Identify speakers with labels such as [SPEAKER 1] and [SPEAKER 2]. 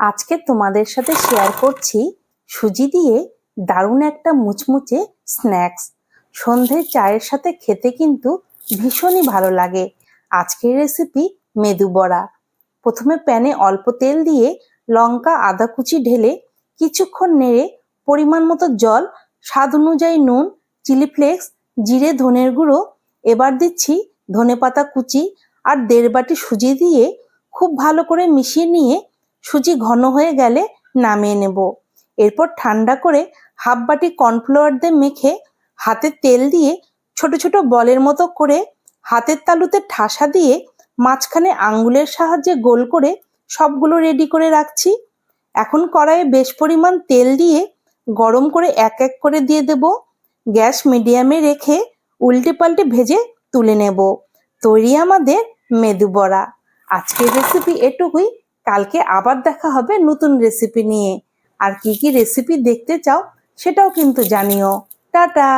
[SPEAKER 1] আজকে তোমাদের সাথে শেয়ার করছি সুজি দিয়ে দারুণ একটা মুচমুচে স্ন্যাক্স সন্ধ্যের চায়ের সাথে খেতে কিন্তু ভীষণই ভালো লাগে। আজকের রেসিপি মেদু বড়া। প্রথমে প্যানে অল্প তেল দিয়ে লঙ্কা, আদা কুচি ঢেলে কিছুক্ষণ নেড়ে পরিমাণ মতো জল, স্বাদ অনুযায়ী নুন চিলি ফ্লেক্স জিরে, ধনের গুঁড়ো, এবার দিচ্ছি ধনেপাতা কুচি আর দেড় বাটি সুজি দিয়ে খুব ভালো করে মিশিয়ে নিয়ে সুজি ঘন হয়ে গেলে নামিয়ে নেব। এরপর ঠান্ডা করে হাফ বাটি কর্নফ্লাওয়ার দিয়ে মেখে হাতে তেল দিয়ে ছোট ছোট বলের মতো করে হাতের তালুতে ঠাসা দিয়ে মাঝখানে আঙ্গুলের সাহায্যে গোল করে সবগুলো রেডি করে রাখছি। এখন কড়াইয়ে বেশ পরিমাণ তেল দিয়ে গরম করে এক এক করে দিয়ে দেব। গ্যাস মিডিয়ামে রেখে উল্টে পাল্টে ভেজে তুলে নেব। তৈরি আমাদের মেদু বড়া। আজকের রেসিপি এটুকুই। কালকে আবার দেখা হবে নতুন রেসিপি নিয়ে। আর কি কি রেসিপি দেখতে চাও সেটাও কিন্তু জানিও। টাটা!